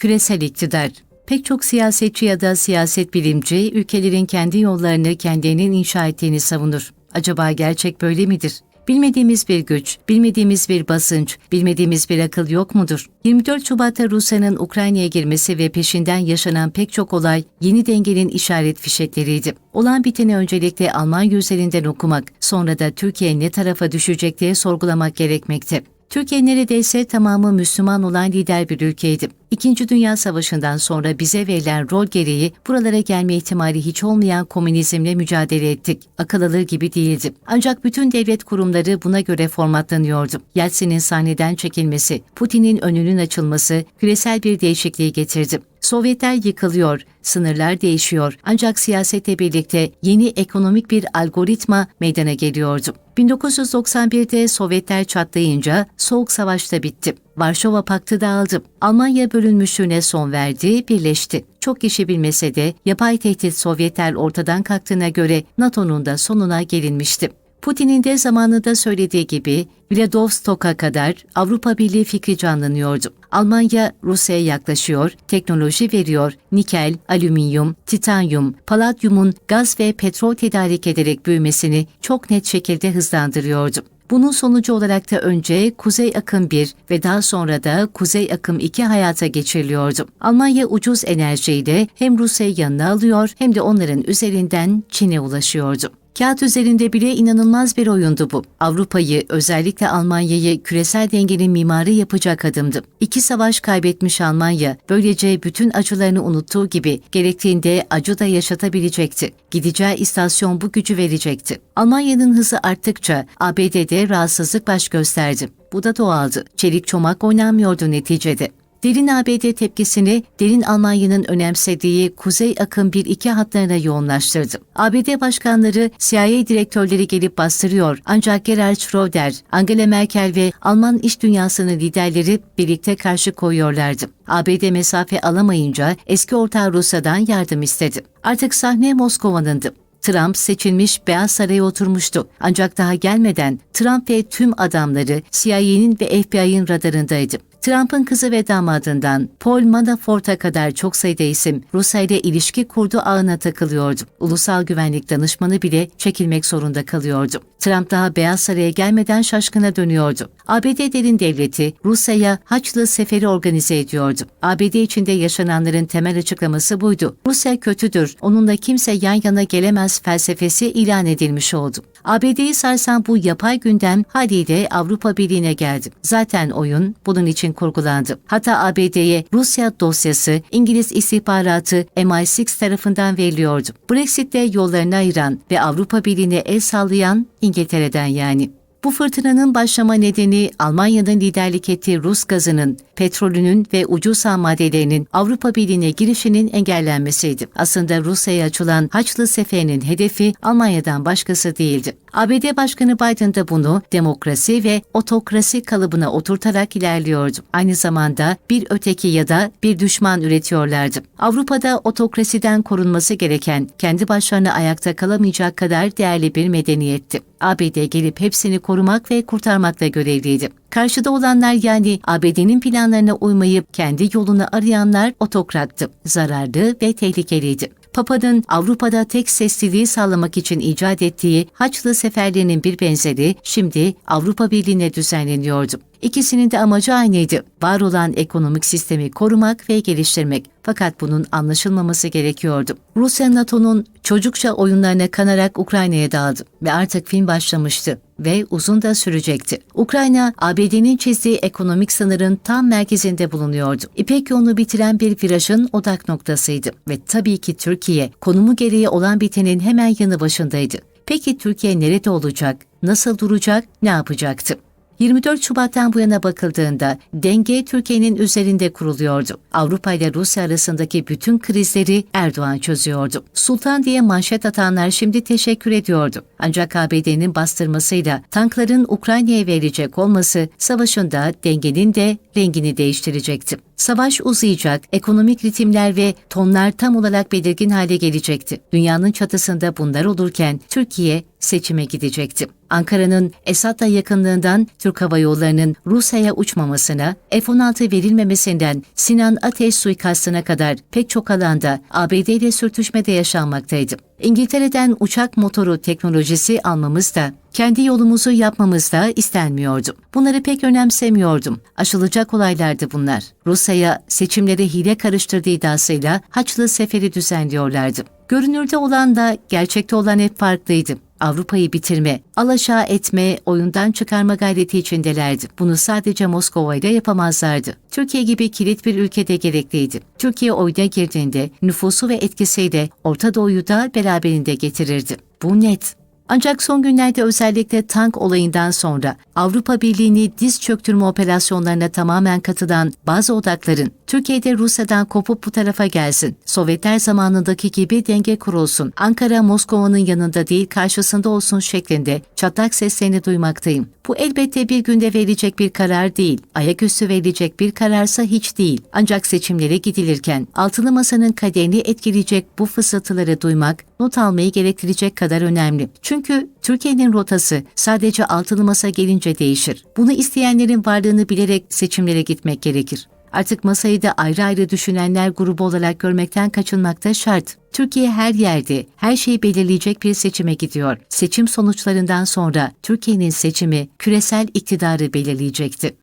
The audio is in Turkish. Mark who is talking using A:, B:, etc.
A: Küresel iktidar Pek çok siyasetçi ya da siyaset bilimci ülkelerin kendi yollarını kendilerinin inşa ettiğini savunur. Acaba gerçek böyle midir? Bilmediğimiz bir güç, bilmediğimiz bir basınç, bilmediğimiz bir akıl yok mudur? 24 Şubat'ta Rusya'nın Ukrayna'ya girmesi ve peşinden yaşanan pek çok olay yeni dengenin işaret fişekleriydi. Olan biteni öncelikle Almanya üzerinden okumak, sonra da Türkiye ne tarafa düşecek diye sorgulamak gerekmekte. Türkiye neredeyse tamamı Müslüman olan lider bir ülkeydi. İkinci Dünya Savaşı'ndan sonra bize verilen rol gereği buralara gelme ihtimali hiç olmayan komünizmle mücadele ettik. Akıl alır gibi değildi. Ancak bütün devlet kurumları buna göre formatlanıyordu. Yeltsin'in sahneden çekilmesi, Putin'in önünün açılması küresel bir değişikliği getirdi. Sovyetler yıkılıyor, sınırlar değişiyor ancak siyasetle birlikte yeni ekonomik bir algoritma meydana geliyordu. 1991'de Sovyetler çatlayınca Soğuk Savaş da bitti. Varşova Paktı dağıldı. Almanya bölünmüşlüğüne son verdi, birleşti. Çok kişi bilmese de yapay tehdit Sovyetler ortadan kalktığına göre NATO'nun da sonuna gelinmişti. Putin'in de zamanında söylediği gibi Vladivostok'a kadar Avrupa Birliği fikri canlanıyordu. Almanya Rusya'ya yaklaşıyor, teknoloji veriyor, nikel, alüminyum, titanyum, paladyumun gaz ve petrol tedarik ederek büyümesini çok net şekilde hızlandırıyordu. Bunun sonucu olarak da önce Kuzey Akım 1 ve daha sonra da Kuzey Akım 2 hayata geçiriliyordu. Almanya ucuz enerjiyle hem Rusya'yı yanına alıyor hem de onların üzerinden Çin'e ulaşıyordu. Kağıt üzerinde bile inanılmaz bir oyundu bu. Avrupa'yı, özellikle Almanya'yı küresel dengenin mimarı yapacak adımdı. İki savaş kaybetmiş Almanya, böylece bütün acılarını unuttuğu gibi gerektiğinde acı da yaşatabilecekti. Gideceği istasyon bu gücü verecekti. Almanya'nın hızı arttıkça ABD'de rahatsızlık baş gösterdi. Bu da doğaldı. Çelik çomak oynanmıyordu neticede. Derin ABD tepkisini derin Almanya'nın önemsediği Kuzey Akım 1-2 hatlarına yoğunlaştırdı. ABD başkanları CIA direktörleri gelip bastırıyor ancak Gerhard Schröder, Angela Merkel ve Alman iş dünyasının liderleri birlikte karşı koyuyorlardı. ABD mesafe alamayınca eski ortağı Rusya'dan yardım istedi. Artık sahne Moskova'nındı. Trump seçilmiş Beyaz Saray'a oturmuştu. Ancak daha gelmeden Trump ve tüm adamları CIA'nin ve FBI'nin radarındaydı. Trump'ın kızı ve damadından Paul Manafort'a kadar çok sayıda isim Rusya ile ilişki kurdu ağına takılıyordu. Ulusal Güvenlik Danışmanı bile çekilmek zorunda kalıyordu. Trump daha Beyaz Saray'a gelmeden şaşkına dönüyordu. ABD derin devleti Rusya'ya Haçlı Seferi organize ediyordu. ABD içinde yaşananların temel açıklaması buydu. Rusya kötüdür, onunla kimse yan yana gelemez felsefesi ilan edilmiş oldu. ABD'yi sarsan bu yapay gündem haliyle Avrupa Birliği'ne geldi. Zaten oyun bunun için kurgulandı. Hatta ABD'ye Rusya dosyası İngiliz istihbaratı MI6 tarafından veriliyordu. Brexit'te yollarını ayıran ve Avrupa Birliği'ne el sallayan İngiltere'den yani. Bu fırtınanın başlama nedeni Almanya'nın liderlik ettiği Rus gazının, petrolünün ve ucuz ham maddelerinin Avrupa Birliği'ne girişinin engellenmesiydi. Aslında Rusya'ya açılan Haçlı Seferi'nin hedefi Almanya'dan başkası değildi. ABD Başkanı Biden da bunu demokrasi ve otokrasi kalıbına oturtarak ilerliyordu. Aynı zamanda bir öteki ya da bir düşman üretiyorlardı. Avrupa'da otokrasiden korunması gereken, kendi başlarına ayakta kalamayacak kadar değerli bir medeniyetti. ABD gelip hepsini korumak ve kurtarmakla görevliydi. Karşıda olanlar yani ABD'nin planlarına uymayıp kendi yolunu arayanlar otokrattı, zararlı ve tehlikeliydi. Papa'nın Avrupa'da tek sesliliği sağlamak için icat ettiği Haçlı seferlerinin bir benzeri şimdi Avrupa Birliği'ne düzenleniyordu. İkisinin de amacı aynıydı. Var olan ekonomik sistemi korumak ve geliştirmek. Fakat bunun anlaşılmaması gerekiyordu. Rusya NATO'nun çocukça oyunlarına kanarak Ukrayna'ya daldı ve artık film başlamıştı ve uzun da sürecekti. Ukrayna, ABD'nin çizdiği ekonomik sınırın tam merkezinde bulunuyordu. İpek yolunu bitiren bir virajın odak noktasıydı ve tabii ki Türkiye, konumu gereği olan bitenin hemen yanı başındaydı. Peki Türkiye nerede olacak, nasıl duracak, ne yapacaktı? 24 Şubat'tan bu yana bakıldığında denge Türkiye'nin üzerinde kuruluyordu. Avrupa ile Rusya arasındaki bütün krizleri Erdoğan çözüyordu. Sultan diye manşet atanlar şimdi teşekkür ediyordu. Ancak ABD'nin bastırmasıyla tankların Ukrayna'ya verilecek olması savaşın da dengenin de rengini değiştirecekti. Savaş uzayacak, ekonomik ritimler ve tonlar tam olarak belirgin hale gelecekti. Dünyanın çatısında bunlar olurken Türkiye seçime gidecekti. Ankara'nın Esad'la yakınlığından Türk Hava Yolları'nın Rusya'ya uçmamasına, F-16 verilmemesinden Sinan Ateş suikastına kadar pek çok alanda ABD ile sürtüşmede yaşanmaktaydı. İngiltere'den uçak motoru teknolojisi almamız da, kendi yolumuzu yapmamız da istenmiyordu. Bunları pek önemsemiyordum. Aşılacak olaylardı bunlar. Rusya'ya seçimlere hile karıştırdığı iddiasıyla Haçlı Seferi düzenliyorlardı. Görünürde olan da gerçekte olan hep farklıydı. Avrupa'yı bitirme, alaşağı etme, oyundan çıkarma gayreti içindelerdi. Bunu sadece Moskova ile yapamazlardı. Türkiye gibi kilit bir ülkede gerekliydi. Türkiye oyuna girdiğinde nüfusu ve etkisiyle Orta Doğu'yu da beraberinde getirirdi. Bu net. Ancak son günlerde özellikle tank olayından sonra Avrupa Birliği'ni diz çöktürme operasyonlarına tamamen katılan bazı odakların Türkiye'de Rusya'dan kopup bu tarafa gelsin, Sovyetler zamanındaki gibi denge kurulsun, Ankara Moskova'nın yanında değil karşısında olsun şeklinde çatlak seslerini duymaktayım. Bu elbette bir günde verilecek bir karar değil, ayaküstü verilecek bir kararsa hiç değil. Ancak seçimlere gidilirken altılı masanın kaderini etkileyecek bu fısıltıları duymak, not almayı gerektirecek kadar önemli. Çünkü Türkiye'nin rotası sadece altılı masa gelince değişir. Bunu isteyenlerin varlığını bilerek seçimlere gitmek gerekir. Artık masayı da ayrı ayrı düşünenler grubu olarak görmekten kaçınmakta şart. Türkiye her yerde, her şeyi belirleyecek bir seçime gidiyor. Seçim sonuçlarından sonra Türkiye'nin seçimi küresel iktidarı belirleyecekti.